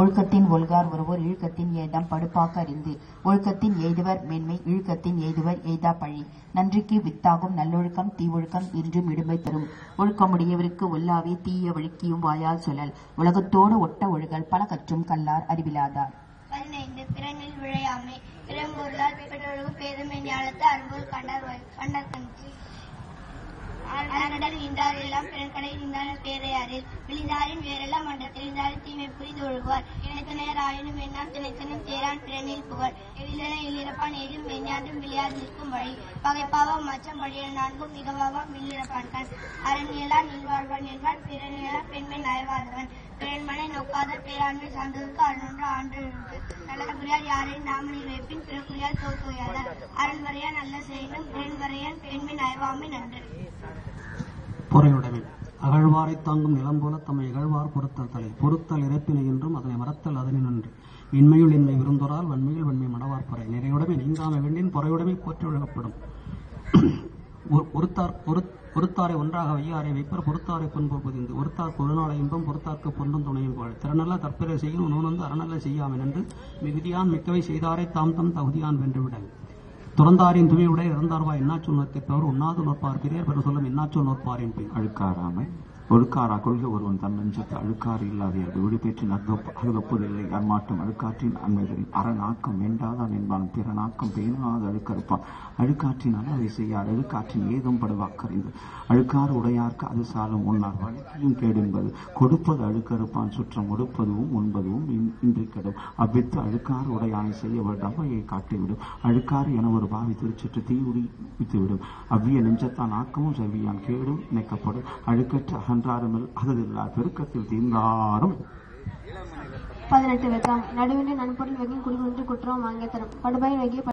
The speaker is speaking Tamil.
ஒழுக்கத்தின் ஒல்கார் ஒருவோர் இழுக்கத்தின் ஏதம் படுப்பாக்க அறிந்து ஒழுக்கத்தின் எய்துவர் மேன்மை இழுக்கத்தின் எய்துவர் எய்தா பழி. நன்றிக்கு வித்தாகும் நல்லொழுக்கம் தீவொழுக்கம் இன்றும் இடுமை தரும். ஒழுக்கமுடையவருக்கு ஒல்லாவே தீய வழுக்கியும் வாயால் சொல்லல். உலகத்தோடு ஒட்ட ஒழுகல் பல கற்றும் கல்லார் அறிவிலாதார் பதினைந்து பிறனில் விழையாமை பிறம்பொருளால் பிறருக்கு பேதமை ஞானத்தை அரும்பொருள் கண்டார் கண்டார் கஞ்சி அறநடல் இன்றார் எல்லாம் பிறன்கடை நின்றார் பேரையாரில் விழிந்தாரின் வேறெல்லாம் மண்டத்தில் என்னை தீமை புரிந்து ஒழுகுவார் இணைத்தனர் ஆயினும் எண்ணாம் திணைத்தனும் தேரான் பிறனில் புகழ். எழிலன எழிறப்பான் ஏதும் வெஞ்ஞாண்டும் விளையாது நிற்கும் வழி. பகைப்பாவம் மச்சம் படிய நான்கும் மிகவாவாம் வில்லிறப்பான் கண் அரணியலா நின்வாழ்வான் என்றால் பிறனியலா பெண்மை அயவாதவன் பிறன்மனை நோக்காத பேராண்மை சார்ந்ததற்கு அருணொன்று ஆண்டு நல்லபுரியார் யாரையும் நாமனில் வைப்பின் பிறகுரியார் தோத்தோயாதார் அரண்வரையா நல்ல செய்யணும் பிறன்வரையான் பெண்மின் அயவாமை நன்று. பொறையுடைமை அகழ்வாரைத் தாங்கும் நிலம் போல தம்மை இகழ்வார் பொறுத்தல் தலை. பொறுத்தல் இறப்பினை என்றும் அதனை மறத்தல் அதனை நன்று. இன்மையுள் இன்மை விருந்தொரால் வன்மையில் வன்மை மடவார் பொறை. நிறையுடைமை நீங்காமை வேண்டின் பொறையுடமை போற்றி விழுகப்படும் ஒரு- ஒருத்தார் ஒரு ஒன்றாக வையாரை வைப்பர் பொறுத்தாரை பொன்போல் புதிந்து ஒருத்தார் பொருநாள இன்பம் பொறுத்தார்க்கு பொன்றும் துணையும் போல். திறனல்ல தற்பிறை செய்யும் நூனந்து அறநல்ல செய்யாமல் என்று மிகுதியான் மிக்கவை செய்தாரை தாம் தம் தகுதியான் வென்றுவிடல். துறந்தாரின் துணியுடைய இறந்தார்வாய் என்னாச்சொல் நோக்கிப்பவர் உண்ணாது நோற்பார் பெரியார் பெரு சொல்லும் என்னாச்சொல் நோற்பாரின் பின்? அழுக்காராமை. ஒழுக்காரா கொள்கை ஒருவன் தன் நெஞ்சத்து அழுக்காறு இல்லாதீர்கள் விடுபெற்று அருகப்பதில்லை அம்மாட்டம் அழுக்காற்றின் அண்மைகளில் அறநாக்கம் வேண்டாதான் என்பான். பிறநாக்கம் பேணாத அழுக்கறுப்பான். அழுக்காற்றினால் அதை செய்யார். அழுக்காற்றின் ஏதும் படுவாக்கறிந்து அழுக்காறு உடையார்க்கு அது சாலும். உன்னார் வழக்கையும் கேடு என்பது. கொடுப்பது அழுக்கறுப்பான். சுற்றம் ஒடுப்பதுவும் உண்பதுவும் இன்- அவ்வித்து அழுக்காறு உடையானை செய்ய வேண்டாம் வழியை காட்டிவிடும். அழுக்காறு என ஒரு பாவி திருச்சிட்டு தீ வித்துவிடும் அவ்விய நெஞ்சத்தான் ஆக்கமும் செவ்வியான் கேடும் இணைக்கப்படும். அழுக்கற்ற அகன்றாரும் அகதில்லார் பெருக்கத்தில் தீர்ந்தாரும் பதினெட்டு வெக்கம் நடுவினை நண்பொருள் வெகின் குடிகுன்று குற்றம் வாங்கிய தரும். படுபயன் வகையை